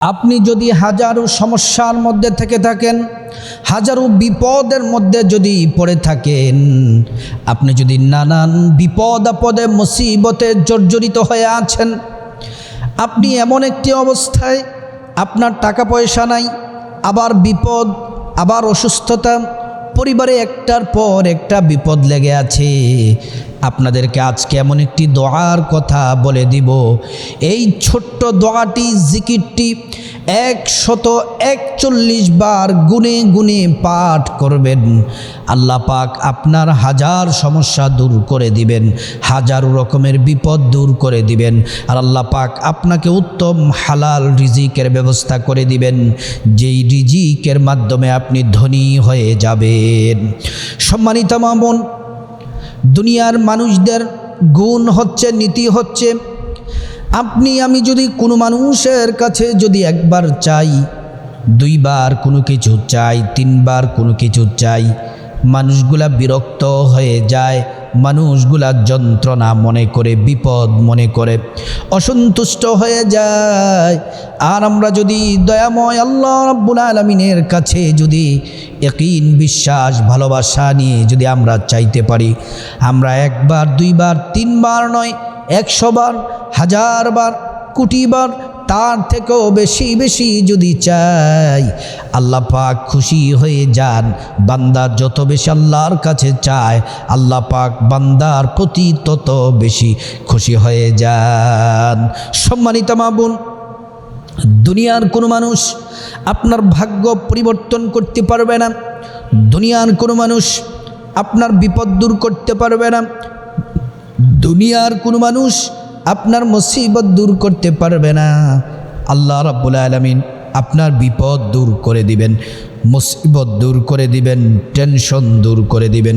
আপনি যদি হাজারো সমস্যার মধ্যে থেকে থাকেন, হাজারো বিপদের মধ্যে যদি পড়ে থাকেন, আপনি যদি নানান বিপদ আপদে, মুসিবতে জর্জরিত হয়ে আছেন, আপনি এমন একটি অবস্থায়, আপনার টাকা পয়সা নাই, আবার বিপদ, আবার অসুস্থতা পরিবারে একটার পর একটা বিপদ লেগে আছে। আপনাদেরকে আজকে এমন একটি দোয়ার কথা বলে দিব। এই ছোট্ট দোয়াটি, জিকিরটি একশত একচল্লিশ বার গুনে গুনে পাঠ করবেন। আল্লাহ পাক আপনার হাজার সমস্যা দূর করে দিবেন, হাজার রকমের বিপদ দূর করে দিবেন। আর আল্লাহ পাক আপনাকে উত্তম হালাল রিজিকের ব্যবস্থা করে দিবেন, যেই রিজিকের মাধ্যমে আপনি ধনী হয়ে যাবেন। সম্মানিত মামুন দুনিয়ার মানুষদের গুণ হচ্ছে, নীতি হচ্ছে আপনি, আমি যদি কোনো মানুষের কাছে যদি একবার চাই, দুইবার কোনো কিছু চাই, তিনবার কোনো কিছু চাই, মানুষগুলা বিরক্ত হয়ে যায়, মানুষগুলা যন্ত্রণা মনে করে, বিপদ মনে করে, অসন্তুষ্ট হয়ে যায়। আর আমরা যদি দয়াময় আল্লাহ রাব্বুল আলমিনের কাছে যদি একইন বিশ্বাস, ভালোবাসা নিয়ে যদি আমরা চাইতে পারি, আমরা একবার, দুইবার, তিনবার নয় একশো বার, হাজার বার, কোটি বার, তার থেকেও বেশি বেশি যদি চাই, আল্লাহ পাক খুশি হয়ে যান। বান্দা যত বেশি আল্লাহর কাছে চায়, আল্লাহ পাক বান্দার প্রতি তত বেশি খুশি হয়ে যান। সম্মানিত মাবুন দুনিয়ার কোনো মানুষ আপনার ভাগ্য পরিবর্তন করতে পারবে না। দুনিয়ার কোনো মানুষ আপনার বিপদ দূর করতে পারবে না। দুনিয়ার কোনো মানুষ আপনার মুসিবত দূর করতে পারবে না। আল্লাহ রাব্বুল আলমিন আপনার বিপদ দূর করে দিবেন, মুসিবত দূর করে দিবেন, টেনশন দূর করে দিবেন।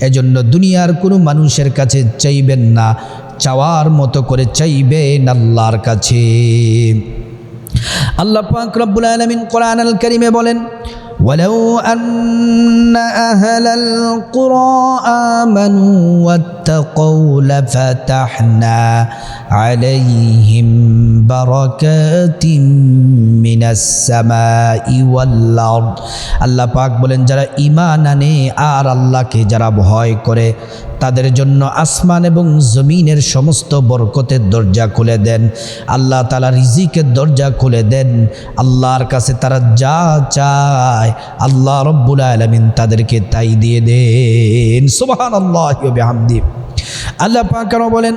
এজন্য দুনিয়ার কোনো মানুষের কাছে চাইবেন না, চাওয়ার মতো করে চাইবেন আল্লাহর কাছে। আল্লাহ পাক রব্বুল আলামিন কোরআন আল কারিমে বলেন ولو أن أهل القرى آمنوا واتقوا لفتحنا عليهم بركات من السماء والأرض আল্লাহ পাক বলেন যারা ইমান আনে আর আল্লাহকে যারা ভয় করে তাদের জন্য আসমান এবং জমিনের সমস্ত বরকতের দরজা খুলে দেন আল্লাহ তালা রিজিকের দরজা খুলে দেন আল্লাহর কাছে তারা যা চায় আল্লাহ রব্বুল আলমিন তাদেরকে তাই দিয়ে দেন সুবাহান আল্লাহ হামদি আল্লাহ পাকারও বলেন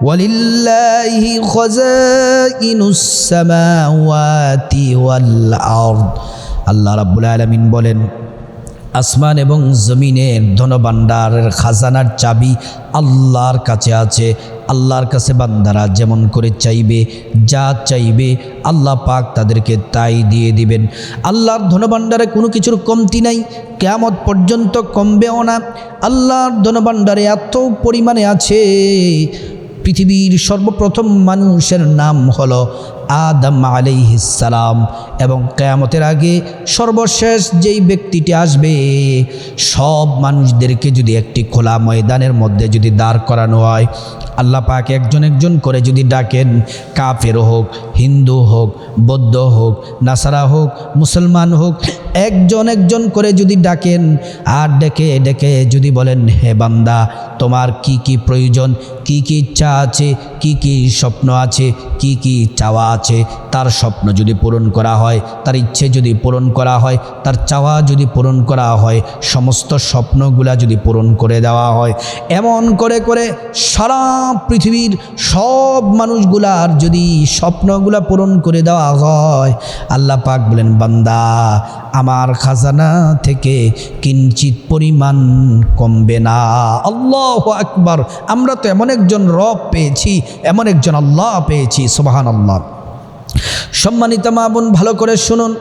ولله خزائن السماوات والأرض আল্লাহ রাব্বুল আলামিন বলেন আসমান এবং জমিনের ধনভাণ্ডারের খাজানার চাবি আল্লাহর কাছে আছে। আল্লাহর কাছে বান্দারা যেমন করে চাইবে, যা চাইবে আল্লাহ পাক তাদেরকে তাই দিয়ে দিবেন। আল্লাহর ধনভাণ্ডারে কোনো কিছুর কমতি নাই, কেয়ামত পর্যন্ত কমবেও না। আল্লাহর ধনভাণ্ডারে এত পরিমাণে আছে, পৃথিবীর সর্বপ্রথম মানুষের নাম হলো আদম আলাইহিসালাম এবং কেয়ামতের আগে সর্বশেষ যেই ব্যক্তিটি আসবে, সব মানুষদেরকে যদি একটি খোলা ময়দানের মধ্যে যদি দাঁড় করানো হয় আল্লাহ পাক একজন একজন করে যদি ডাকেন কাফের হোক, হিন্দু হোক, বৌদ্ধ হোক, নাসারা হোক, মুসলমান হোক, একজন একজন করে যদি ডাকেন, আর ডেকে ডেকে যদি বলেন, হে বান্দা, তোমার কি কি প্রয়োজন? কি কি ইচ্ছা আছে? কি কি স্বপ্ন আছে? কি কি চাওয়া আছে? তার স্বপ্ন যদি পূরণ করা হয়, তার ইচ্ছে যদি পূরণ করা হয়, তার চাওয়া যদি পূরণ করা হয়, সমস্ত স্বপ্নগুলা যদি পূরণ করে দেওয়া হয়, এমন করে করে সারা পৃথিবীর সব মানুষগুলার যদি স্বপ্নগুলা পূরণ করে দেওয়া হয়, আল্লাহ পাক বলেন, বান্দা, আমার খাজানা থেকে কিঞ্চিত পরিমাণ কমবে না। আল্লাহ আকবার। আমরা তো এমন একজন রব পেয়েছি, এমন একজন আল্লাহ পেয়েছি সুবাহান আল্লাহ সম্মানিত মা বোন, ভালো করে শুনুন।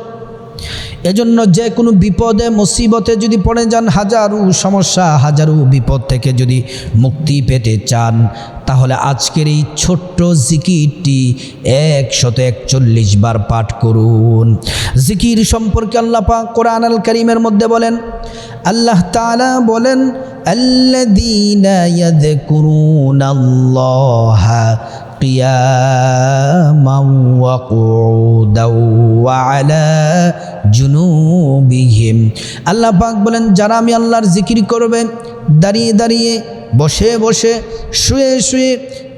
এজন্য যে কোনো বিপদে মুসিবতে যদি পড়ে যান হাজারো সমস্যা হাজারো বিপদ থেকে যদি মুক্তি পেতে চান তাহলে আজকের এই ছোট্ট জিকিরটি একশত একচল্লিশ বার পাঠ করুন জিকির সম্পর্কে আল্লাহ পাক কোরআন আল করিমের মধ্যে বলেন আল্লাহ তাআলা বলেন الذين يذكرون الله قياما وقعودا وعلى جنوبهم আল্লাহ পাক বলেন যারা আমি আল্লাহর জিকির করবে দাঁড়িয়ে দাঁড়িয়ে বসে বসে শুয়ে শুয়ে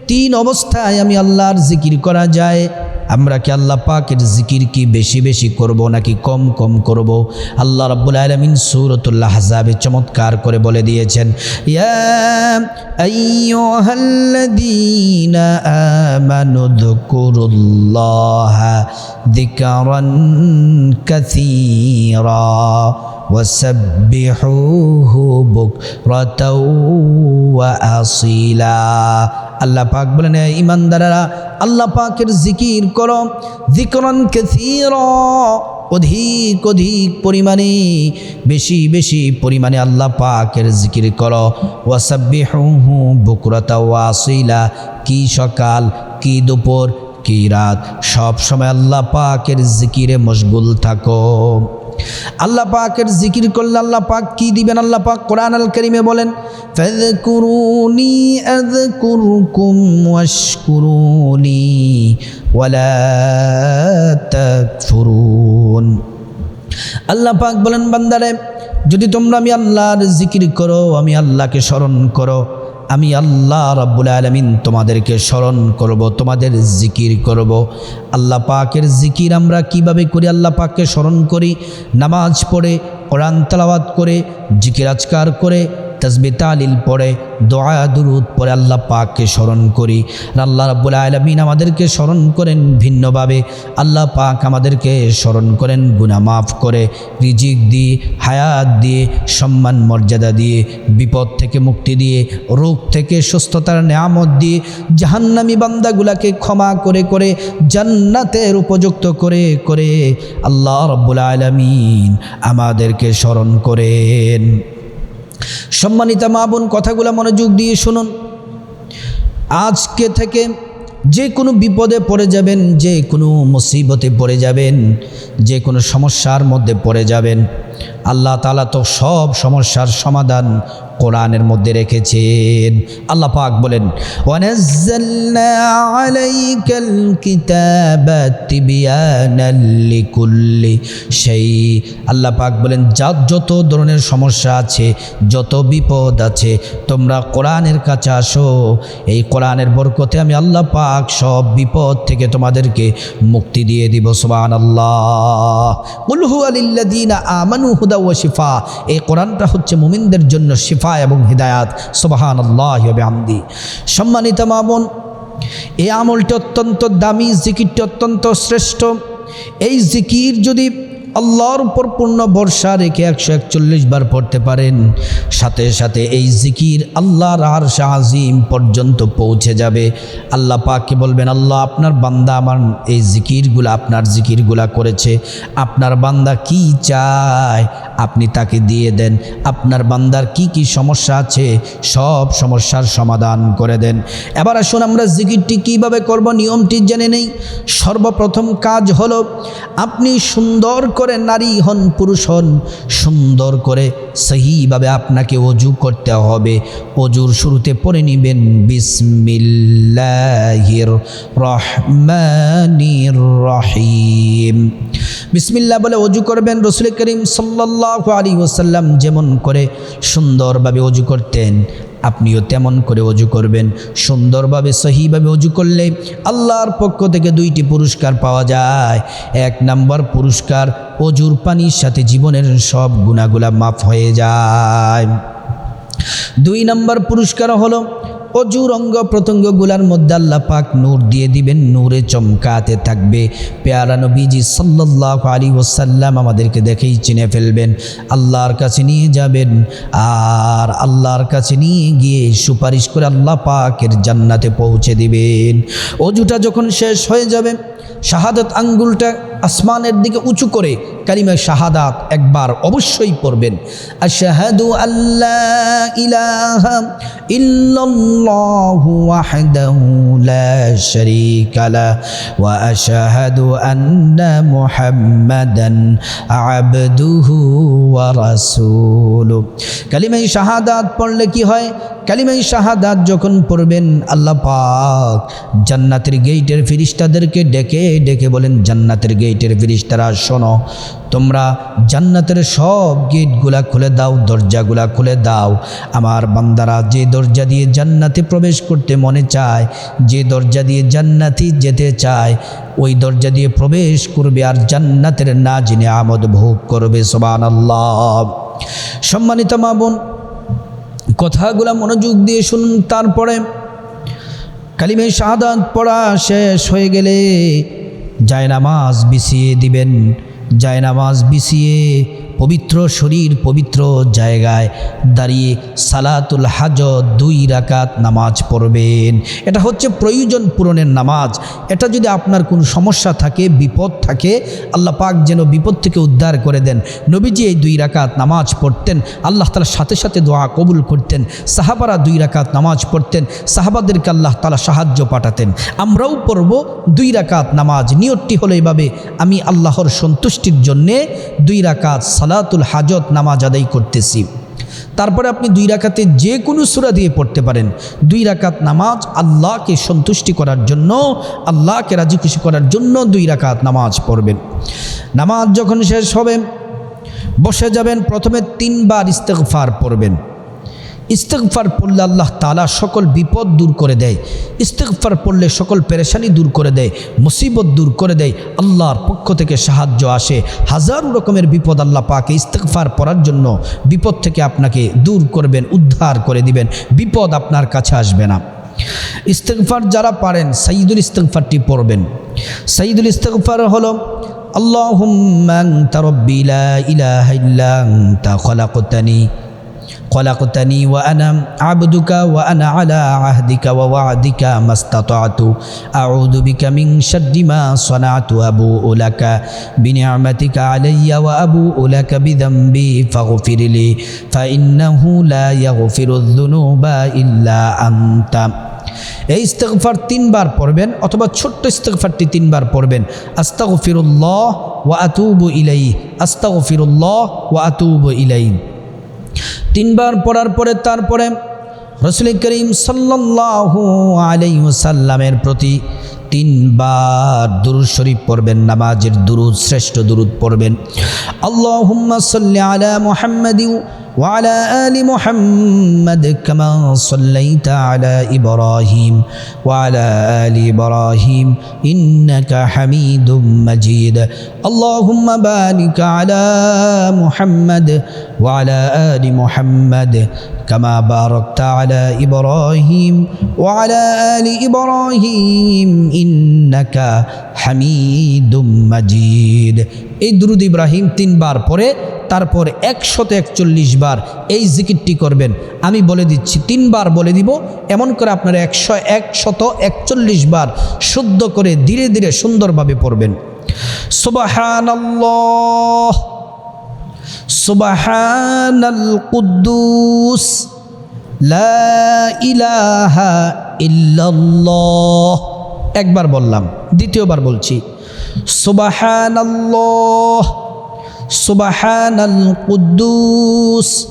তিন অবস্থায় আমি আল্লাহর জিকির করা যায় আমরা কি আল্লাহ পাকের জিকির কি বেশি বেশি করব নাকি কম কম করব? আল্লাহ রাব্বুল আলামিন সূরাতুল্লাহ আহজাবে চমৎকার করে বলে দিয়েছেন, ইয়া আইয়ুহাল্লাযীনা আমানু যকুরুল্লাহা যিকরান কাসীরা। وسبحوه بكرة وأصيلا আল্লাহ পাক বলেন "এ ইমানদারেরা আল্লাহ পাকের জিকির করো জিকরন কেসির অধিক অধিক পরিমাণে বেশি বেশি পরিমাণে আল্লাহ পাকের জিকির করো ওয়াসাব্বিহুহু বুকরাতা ওয়াসিলা কি সকাল কি দুপুর কি রাত সব সময় আল্লাহ পাকের জিকিরে মশগুল থাকো আল্লাহ পাকের জিকির করলে আল্লাহ পাক কি দিবেন? আল্লাহ পাক কোরআন আল করিমে বলেন আল্লাহ পাক বলেন, বান্দারে, যদি তোমরা আমি আল্লাহর জিকির করো, আমি আল্লাহকে স্মরণ করো আমি আল্লাহ রাব্বুল আলমিন তোমাদেরকে স্মরণ করব, তোমাদের জিকির করব। আল্লাহ পাকের জিকির আমরা কীভাবে করি? আল্লাহ পাককে স্মরণ করি, নামাজ পড়ে, কোরআন তালাবাদ করে, জিকির আজকার করে তসবি তালিল পড়ে, দোয়া, দুরুদ পরে আল্লাহ পাককে স্মরণ করি। আল্লাহ রাব্বুল আলমিন আমাদেরকে স্মরণ করেন ভিন্নভাবে। আল্লাহ পাক আমাদেরকে স্মরণ করেন গুনাহ মাফ করে, রিজিক দিয়ে, হায়াত দিয়ে, সম্মান, মর্যাদা দিয়ে, বিপদ থেকে মুক্তি দিয়ে, রোগ থেকে সুস্থতার নেয়ামত দিয়ে, জাহান্নামী বান্দাগুলাকে ক্ষমা করে করে, জান্নাতের উপযুক্ত করে করে আল্লাহ রব্বুল আলমিন আমাদেরকে স্মরণ করেন। সম্মানিত মা বোন, কথাগুলো মনোযোগ দিয়ে শুনুন। আজকে থেকে যে কোনো বিপদে পড়ে যাবেন, যে কোনো মুসিবতে পড়ে যাবেন, যে কোনো সমস্যার মধ্যে পড়ে যাবেন। আল্লাহ তালা তো সব সমস্যার সমাধান কোরআনের মধ্যে রেখেছেন। আল্লাহ পাক বলেন সেই আল্লাহ পাক বলেন, যা যত ধরনের সমস্যা আছে, যত বিপদ আছে, তোমরা কোরআনের কাছে আসো। এই কোরআনের বরকতে আমি আল্লাহ পাক সব বিপদ থেকে তোমাদেরকে মুক্তি দিয়ে দিব সুবান আল্লাহ উলহু আলিল্লাদিনা আমানু হুদা ও শিফা। এই কোরআনটা হচ্ছে মুমিনদের জন্য শিফা। এবং হৃদায়াত সুবাহান আল্লাহ আমদি সম্মানিত মামুন এই আমলটি অত্যন্ত দামি, জিকিরটি অত্যন্ত শ্রেষ্ঠ। এই জিকির যদি আল্লাহর উপর পূর্ণ ভরসা রেখে একশো একচল্লিশ বার পড়তে পারেন। সাথে সাথে এই জিকির আল্লাহর আর শাহজিম পর্যন্ত পৌঁছে যাবে। আল্লাহ পাককে বলবেন, আল্লাহ, আপনার বান্দা আমার এই জিকিরগুলা, আপনার জিকিরগুলা করেছে। আপনার বান্দা কি চায় আপনি তাকে দিয়ে দেন। আপনার বান্দার কি কি সমস্যা আছে সব সমস্যার সমাধান করে দেন। এবার আসুন আমরা জিকিরটি কীভাবে করব, নিয়মটি জেনে নেই। সর্বপ্রথম কাজ হলো, আপনি সুন্দর করে নারী হন, পুরুষ হন, সুন্দর করে সহিভাবে আপনাকে অজু করতে হবে। অজুর শুরুতে পড়ে নেবেন, বিসমিল্লাহির রহমানির রহিম। বিসমিল্লা বলে অজু করবেন রসুল করিম সাল্লাহ আলী ওসাল্লাম যেমন করে সুন্দরভাবে অজু করতেন। আপনিও তেমন করে অজু করবেন। সুন্দরভাবে, সহিভাবে অজু করলে আল্লাহর পক্ষ থেকে দুইটি পুরস্কার পাওয়া যায়। এক নাম্বার পুরস্কার, অজুর পানির সাথে জীবনের সব গুণাগুলা মাফ হয়ে যায়। দুই নম্বর পুরস্কার হলো অজুর অঙ্গ প্রত্যঙ্গগুলার মধ্যে আল্লাহ পাক নূর দিয়ে দিবেন, নূরে চমকাতে থাকবে। পেয়ারা নবীজি সাল্লাহ আলী ওসাল্লাম আমাদেরকে দেখেই চিনে ফেলবেন, আল্লাহর কাছে নিয়ে যাবেন আর আল্লাহর কাছে নিয়ে গিয়ে সুপারিশ করে আল্লাহ পাকের জান্নাতে পৌঁছে দিবেন। অজুটা যখন শেষ হয়ে যাবে, শাহাদত আঙ্গুলটা আসমানের দিকে উঁচু করে কালিমা শাহাদাত একবার অবশ্যই পড়বেন। আশহাদু আল্লাহ আবদুহু শাহাদাত পড়লে কি হয়? কালিমাই শাহাদাত যখন পড়বেন, আল্লাহ পাক জান্নাতের গেইটের ফিরিস্তাদেরকে ডেকে ডেকে বলেন, জান্নাতের গেইটের ফিরিস্তারা শোনো, তোমরা জান্নাতের সব গেটগুলা খুলে দাও, দরজাগুলা খুলে দাও। আমার বান্দারা, যে দরজা দিয়ে জান্নাতে প্রবেশ করতে মনে চায়, যে দরজা দিয়ে জান্নাতি যেতে চায়, ওই দরজা দিয়ে প্রবেশ করবে আর জান্নাতের না জেনে আমদ ভোগ করবে সোবান আল্লাহ সম্মানিত মা বোন, কথাগুলা মনোযোগ দিয়ে শুনুন, তারপরে কালিমে শাহাদাত পড়া শেষ হয়ে গেলে জায়নামাজ বিছিয়ে দিবেন জায়নামাজ বিছিয়ে পবিত্র শরীর, পবিত্র জায়গায় দাঁড়িয়ে সালাতুল হাজত দুই রাকাত নামাজ পড়বেন। এটা হচ্ছে প্রয়োজন পূরণের নামাজ। এটা যদি আপনার কোনো সমস্যা থাকে, বিপদ থাকে, আল্লাহ পাক যেন বিপদ থেকে উদ্ধার করে দেন। নবীজি এই দুই রাকাত নামাজ পড়তেন। আল্লাহ তালার সাথে সাথে দোয়া কবুল করতেন। সাহাবারা দুই রাকাত নামাজ পড়তেন। সাহাবাদেরকে আল্লাহ তালা সাহায্য পাঠাতেন। আমরাও পড়ব দুই রাকাত নামাজ। নিয়তটি হলো এভাবে, আমি আল্লাহর সন্তুষ্টির জন্যে দুই রাকাত সালাতুল হাজত নামাজ আদায় করতেছি। তারপরে আপনি দুই রাকাতে যে কোনো সুরা দিয়ে পড়তে পারেন। দুই রাকাত নামাজ আল্লাহকে সন্তুষ্টি করার জন্য, আল্লাহকে রাজি খুশি করার জন্য দুই রাকাত নামাজ পড়বেন। নামাজ যখন শেষ হবে, বসে যাবেন, প্রথমে তিনবার ইস্তেকফার পড়বেন। ইস্তেগফার পড়লে আল্লাহ তালা সকল বিপদ দূর করে দেয় ইস্তেগফার পড়লে সকল পেরেশানি দূর করে দেয় মুসিবত দূর করে দেয় আল্লাহর পক্ষ থেকে সাহায্য আসে হাজারো রকমের বিপদ আল্লাহ পাকে ইস্তেগফার পড়ার জন্য বিপদ থেকে আপনাকে দূর করবেন উদ্ধার করে দিবেন বিপদ আপনার কাছে আসবে না ইস্তেগফার যারা পারেন সাইদুল ইস্তেগফারটি পড়বেন সাইদুল ইস্তেগফার হলো اللهم أنت ربي لا إله إلا أنت خلقتني খলাকতানি ওয়া আনা আবদুকা ওয়া আনা আলা আহদিকা ওয়া ওয়াদিকা মাস্তাতাতু। আউযু বিকা মিন শাররি মা সানাতু আবু উলাকা বিনিআমাতিকা আলাইয়া ওয়া আবু উলাকা বিযামবি ফাগফিরলি ফাইন্নাহু লা ইয়াগফিরুয যুনুবা ইল্লা আনতা। এই ইস্তেকফার তিনবার পড়বেন অথবা ছোট্ট ইস্তেকফারটি তিনবার পড়বেন। আস্তাগফিরুল্লাহ ওয়া আতুবু ইলাই আস্তাগফিরুল্লাহ ওয়া আতুবু ইলাই তিনবার পড়ার পরে তারপরে রসুল করিম সাল্লাহ আলাইহি ওয়াসাল্লামের প্রতি তিনবার দুরুদ শরীফ পড়বেন, নামাজের দুরুদ, শ্রেষ্ঠ দুরুদ পড়বেন। আল্লাহ সাল্লি আলা মুহাম্মাদিন وعلى آل محمد كما صليت على إبراهيم وعلى آل إبراهيم إنك حميد مجيد اللهم بارك على محمد وعلى آل محمد كما باركت على إبراهيم وعلى آل إبراهيم إنك حميد مجيد এই দুরুদ ইব্রাহিম তিনবার পরে তারপর একশত একচল্লিশ বার এই জিকিরটি করবেন। আমি বলে দিচ্ছি, তিনবার বলে দিব, এমন করে আপনারা একশো একশত একচল্লিশ বার শুদ্ধ করে ধীরে ধীরে সুন্দরভাবে পড়বেন। সুবাহানাল্লাহ সুবাহানাল কুদ্দুস লা ইলাহা একবার বললাম, দ্বিতীয়বার বলছি, সুবাহানাল্লাহ। সুবাহানাল কুদ্দুস,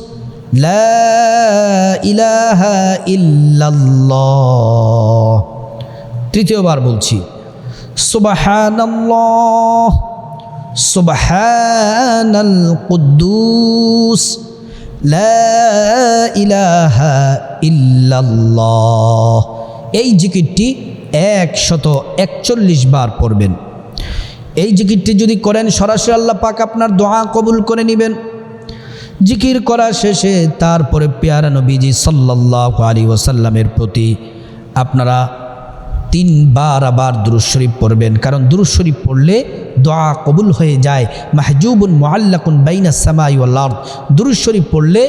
লা ইলাহা ইল্লাল্লাহ। তৃতীয়বার বলছি, সুবাহানাল্লাহ, সুবহানাল কুদ্দুস, লা ইলাহা ইল্লাল্লাহ। এই জিকিরটি একশত একচল্লিশ বার পড়বেন। এই জিকিরটি যদি করেন, সরাসরি আল্লাহ পাক আপনার দোয়া কবুল করে নেবেন। জিকির করা শেষে তারপরে পেয়ারা নবীজি সাল্লাহ আলী ওসাল্লামের প্রতি আপনারা তিনবার আবার দুরুজ শরীফ পড়বেন। কারণ দুরুজ শরীফ পড়লে দোয়া কবুল হয়ে যায়। মাহজুবুন মোহাল্লাকুন বাইনা সামাই আল্লাহ দুরুজ শরীফ পড়লে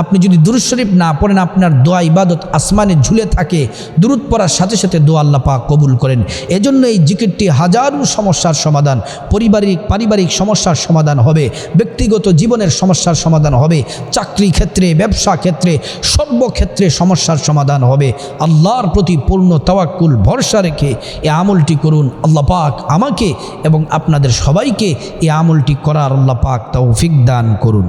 আপনি যদি দুরুদ শরীফ না পড়েন, আপনার দোয়া ইবাদত আসমানে ঝুলে থাকে। দুরুদ পড়ার সাথে সাথে দোয়া আল্লাহ পাক কবুল করেন। এজন্য এই জিকিরটি হাজারো সমস্যার সমাধান, পারিবারিক পারিবারিক সমস্যার সমাধান হবে, ব্যক্তিগত জীবনের সমস্যার সমাধান হবে, চাকরি ক্ষেত্রে, ব্যবসা ক্ষেত্রে, সর্বক্ষেত্রে সমস্যার সমাধান হবে। আল্লাহর প্রতি পূর্ণ তাওয়াক্কুল, ভরসা রেখে এই আমলটি করুন। আল্লাহ পাক আমাকে এবং আপনাদের সবাইকে এই আমলটি করার আল্লাহ পাক তৌফিক দান করুন।